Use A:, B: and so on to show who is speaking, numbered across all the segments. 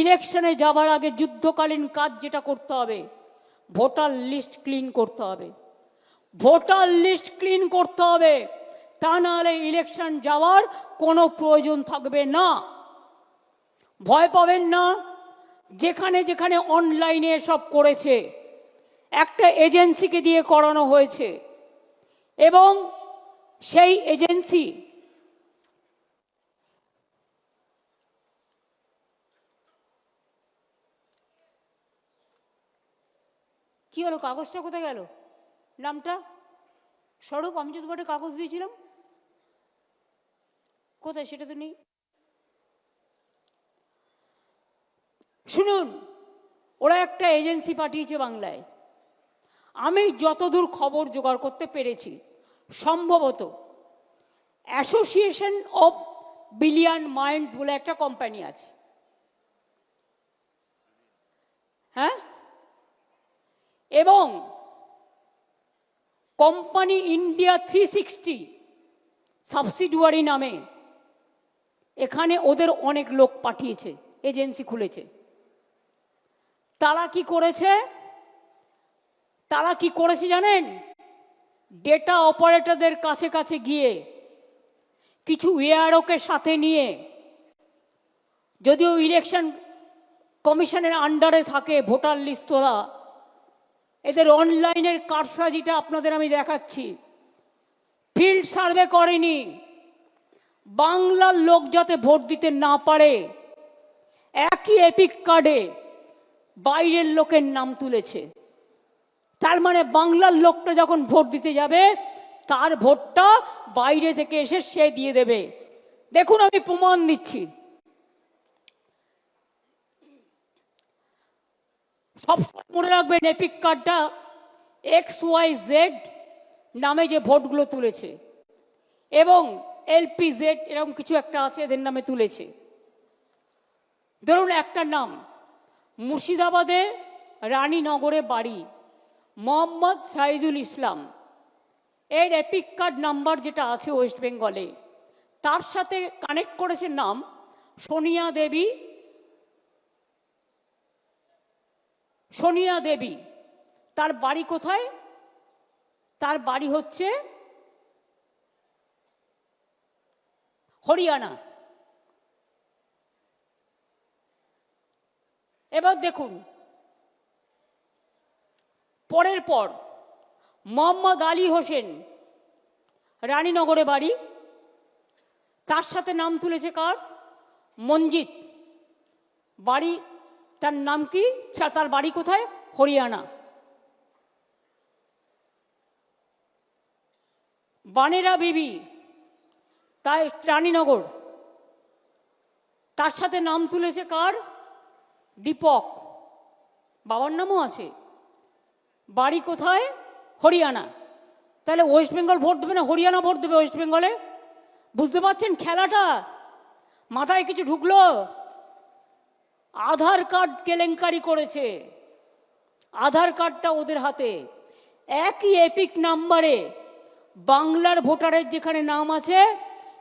A: ইলেকশনে যাবার আগে যুদ্ধকালীন কাজ যেটা করতে হবে, ভোটার লিস্ট ক্লিন করতে হবে। ভোটার লিস্ট ক্লিন করতে হবে, তা নাহলে ইলেকশন যাওয়ার কোনো প্রয়োজন থাকবে না। ভয় পাবেন না, যেখানে যেখানে অনলাইনে সব করেছে, একটা এজেন্সিকে দিয়ে করানো হয়েছে। এবং সেই এজেন্সি কি হলো? কাগজটা কোথায় গেল? নামটা? স্বরূপ, আমি যে তোমাকে কাগজ দিয়েছিলাম। কোথায়? সেটা তো নেই। শুনুন, ওরা একটা এজেন্সি পাঠিয়েছে বাংলায়। আমি যতদূর খবর জোগাড় করতে পেরেছি, সম্ভবত অ্যাসোসিয়েশন অফ বিলিয়ন মাইন্ডস বলে একটা কোম্পানি আছে। হ্যাঁ? এবং company India three sixty subsidiary নামে এখানে ওদের অনেক লোক পাঠিয়েছে এজেন্সি খুলেছে। তারা কি করেছে? তারা কি করেছে জানেন? ডেটা অপারেটরদের কাছে কাছে গিয়ে কিছু এআরওকে সাথে নিয়ে যদিও ইলেকশন কমিশনের আন্ডারে থাকে, ভোটার লিস্ট তোলা এদের অনলাইনের কারসাজিটা আপনাদের আমি দেখাচ্ছি। ফিল্ড সার্ভে করেনি। বাংলার লোক যাতে ভোট দিতে না পারে, একই এপিক কার্ডে বাইরের লোকের নাম তুলেছে। তার মানে বাংলার লোকটা যখন ভোট দিতে যাবে, তার ভোটটা বাইরে থেকে এসে সে দিয়ে দেবে। দেখুন আমি প্রমাণ দিচ্ছি। সব মনে রাখবেন এপিক কার্ডটা এক্স ওয়াই জেড নামে যে ভোটগুলো তুলেছে এবং এলপি জেড এরকম কিছু একটা আছে এদের নামে তুলেছে। ধরুন একটা নাম, মুর্শিদাবাদে রানীনগরে বাড়ি, মোহাম্মদ সাইদুল ইসলাম। এর এপিক কার্ড নাম্বার যেটা আছে ওয়েস্ট বেঙ্গলে তার সাথে কানেক্ট করেছে নাম সোনিয়া দেবী সোনিয়া দেবী। তার বাড়ি কোথায়? তার বাড়ি হচ্ছে হরিয়ানা। এবার দেখুন, পরের পর মোহাম্মদ আলী হোসেন, রানীনগরে বাড়ি। তার সাথে নাম তুলেছে কার? মঞ্জিত। বাড়ি তার নাম কি? তার বাড়ি কোথায়? হরিয়ানা। বানেরা বিবি, তাই রানীনগর। তার সাথে নাম তুলেছে কার? দীপক। বাবার নামও আছে। বাড়ি কোথায়? হরিয়ানা। তাহলে ওয়েস্ট বেঙ্গল ভোট দেবে না হরিয়ানা ভোট দেবে ওয়েস্ট বেঙ্গলে? বুঝতে পারছেন খেলাটা? মাথায় কিছু ঢুকলো? আধার কার্ড কেলেঙ্কারি করেছে। আধার কার্ডটা ওদের হাতে। একই এপিক নাম্বারে বাংলার ভোটারের যেখানে নাম আছে,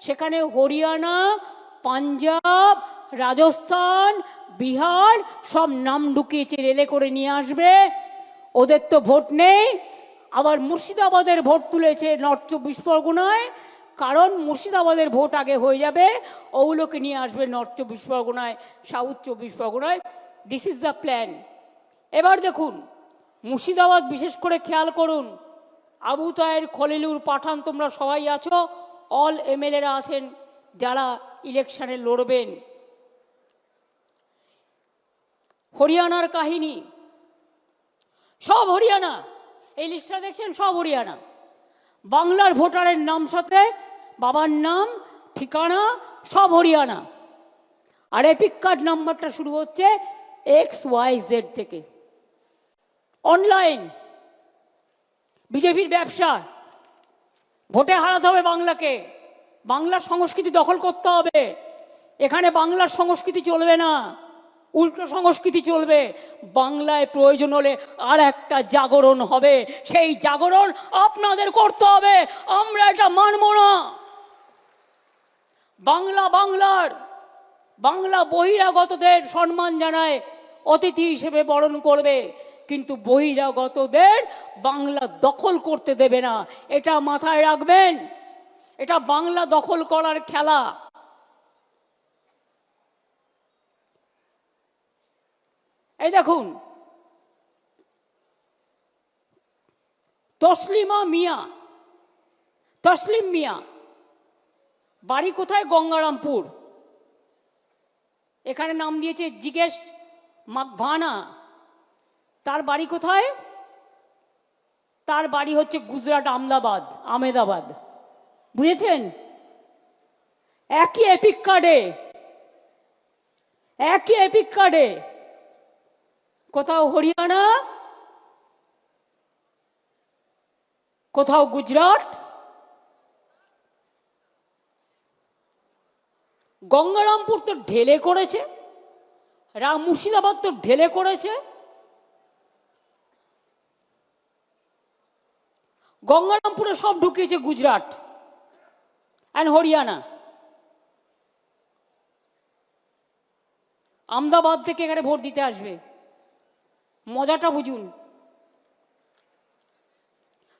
A: সেখানে হরিয়ানা, পাঞ্জাব, রাজস্থান, বিহার সব নাম ঢুকিয়েছে, রেলে করে নিয়ে আসবে। ওদের তো ভোট নেই। আবার মুর্শিদাবাদের ভোট তুলেছে নর্থ চব্বিশ পরগনায়। কারণ মুর্শিদাবাদের ভোট আগে হয়ে যাবে। ওগুলোকে নিয়ে আসবে নর্থ চব্বিশ পরগনায় সাউথ চব্বিশ পরগনায়। দিস ইজ দ্য প্ল্যান এবার দেখুন, মুর্শিদাবাদ বিশেষ করে খেয়াল করুন। আবু তায়ের খলিলুর পাঠান তোমরা সবাই আছো অল এমএলএরা আছেন, যারা ইলেকশানে লড়বেন। হরিয়ানার কাহিনী। সব হরিয়ানা। এই লিস্টটা দেখছেন? সব হরিয়ানা। বাংলার ভোটারের নাম সাথে বাবার নাম, ঠিকানা, সব হরিয়ানা। আর এপিক কার্ড নাম্বারটা শুরু হচ্ছে এক্স ওয়াই জেড থেকে। অনলাইন বিজেপির ব্যবসা। ভোটে হারাতে হবে বাংলাকে। বাংলার সংস্কৃতি দখল করতে হবে। এখানে বাংলার সংস্কৃতি চলবে না। উল্টো সংস্কৃতি চলবে। বাংলায় প্রয়োজন হলে আর একটা জাগরণ হবে। সেই জাগরণ আপনাদের করতে হবে। আমরা এটা মানব না। বাংলা বাংলার, বাংলা বহিরাগতদের সম্মান জানায়, অতিথি হিসেবে বরণ করবে, কিন্তু বহিরাগতদের বাংলা দখল করতে দেবে না। এটা মাথায় রাখবেন, এটা বাংলা দখল করার খেলা। এই দেখুন, তসলিমা মিয়া, তসলিম মিয়া বাড়ি কোথায়? গঙ্গারামপুর। এখানে নাম দিয়েছে জিজ্ঞেস মাকভানা। তার বাড়ি কোথায়? তার বাড়ি হচ্ছে গুজরাট আমদাবাদ আমেদাবাদ বুঝেছেন? একই এপিক কার্ডে। একই এপিক কার্ডে। কোথাও হরিয়ানা, কোথাও গুজরাট গঙ্গারামপুর তো ঢেলে করেছে, রাম মুর্শিদাবাদ তো ঢেলে করেছে। গঙ্গারামপুরে সব ঢুকিয়েছে গুজরাট অ্যান্ড হরিয়ানা। আমদাবাদ থেকে এখানে ভোট দিতে আসবে। মজাটা বুঝুন,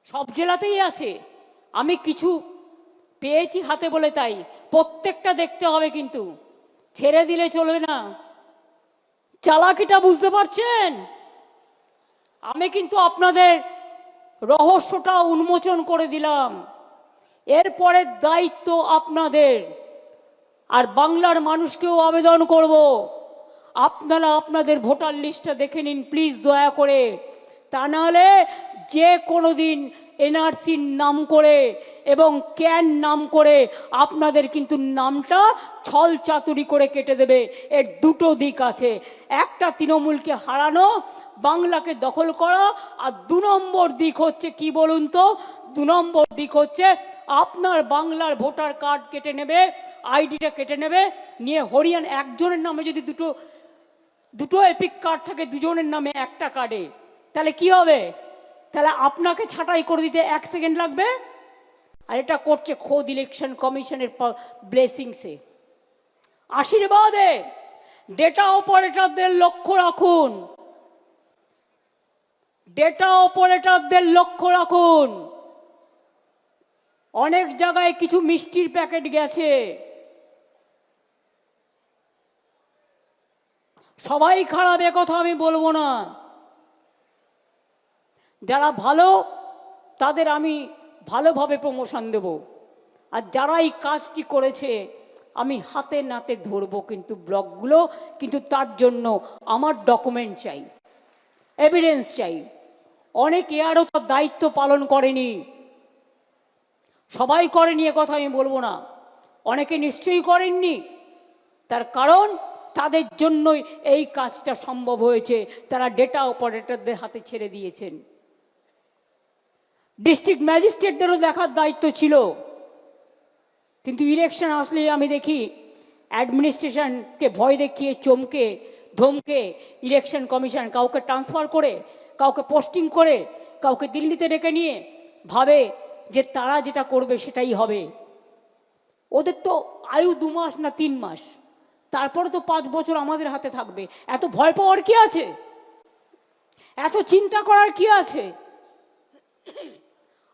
A: সব জেলাতেই আছে। আমি কিছু পেয়েছি হাতে বলে তাই। প্রত্যেকটা দেখতে হবে কিন্তু। ছেড়ে দিলে চলবে না। চালাকিটা বুঝতে পারছেন? আমি কিন্তু আপনাদের রহস্যটা উন্মোচন করে দিলাম। এরপরের দায়িত্ব আপনাদের। আর বাংলার মানুষকেও আবেদন করব। আপনারা আপনাদের ভোটার লিস্টটা দেখে নিন, প্লিজ দয়া করে। তা নাহলে যে কোনো দিন এনআরসির নাম করে এবং ক্যান নাম করে আপনাদের কিন্তু নামটা ছল চাতুরি করে কেটে দেবে। এর দুটো দিক আছে। একটা তৃণমূলকে হারানো, বাংলাকে দখল করা, আর দু নম্বর দিক হচ্ছে কি বলুন তো? দু নম্বর দিক হচ্ছে আপনার বাংলার ভোটার কার্ড কেটে নেবে, আইডিটা কেটে নেবে, নিয়ে হরিয়ান একজনের নামে যদি দুটো দুটো এপিক কার্ড থাকে, দুজনের নামে একটা কার্ডে, তাহলে কি হবে? তাহলে আপনাকে ছাঁটাই করে দিতে এক সেকেন্ড লাগবে। আর এটা করছে খোদ ইলেকশন কমিশনের ব্লেসিংসে। আশীর্বাদে, ডেটা অপারেটরদের লক্ষ্য রাখুন। ডেটা অপারেটরদের লক্ষ্য রাখুন। অনেক জায়গায় কিছু মিষ্টির প্যাকেট গেছে। সবাই খারাপ কথা আমি বলব না। যারা ভালো, তাদের আমি ভালোভাবে প্রমোশন দেব। আর যারা এই কাজটি করেছে, আমি হাতে নাতে ধরবো কিন্তু ব্লকগুলো কিন্তু তার জন্য আমার ডকুমেন্ট চাই এভিডেন্স চাই। অনেক এয়ারও তার দায়িত্ব পালন করেনি। সবাই করেনি এ কথা আমি বলব না। অনেকে নিশ্চয়ই করেননি। তার কারণ, তাদের জন্যই এই কাজটা সম্ভব হয়েছে। তারা ডেটা অপারেটরদের হাতে ছেড়ে দিয়েছেন। ডিস্ট্রিক্ট ম্যাজিস্ট্রেটদেরও দেখার দায়িত্ব ছিল। কিন্তু ইলেকশন আসলে আমি দেখি অ্যাডমিনিস্ট্রেশনকে ভয় দেখিয়ে, চমকে, ধমকে ইলেকশন কমিশন কাউকে ট্রান্সফার করে, কাউকে পোস্টিং করে, কাউকে দিল্লিতে ডেকে নিয়ে ভাবে যে তারা যেটা করবে সেটাই হবে। ওদের তো আয়ু দু মাস না তিন মাস। তারপরে তো পাঁচ বছর আমাদের হাতে থাকবে। এত ভয় পাওয়ার কি আছে? এত চিন্তা করার কি আছে?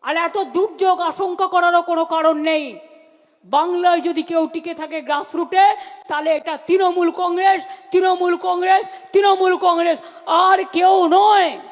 A: আর এত দুর্যোগ, আশঙ্কা করারও কোনো কারণ নেই। বাংলায় যদি কেউ টিকে থাকে গ্রাসরুটে, তাহলে এটা তৃণমূল কংগ্রেস তৃণমূল কংগ্রেস তৃণমূল কংগ্রেস, আর কেউ নয়।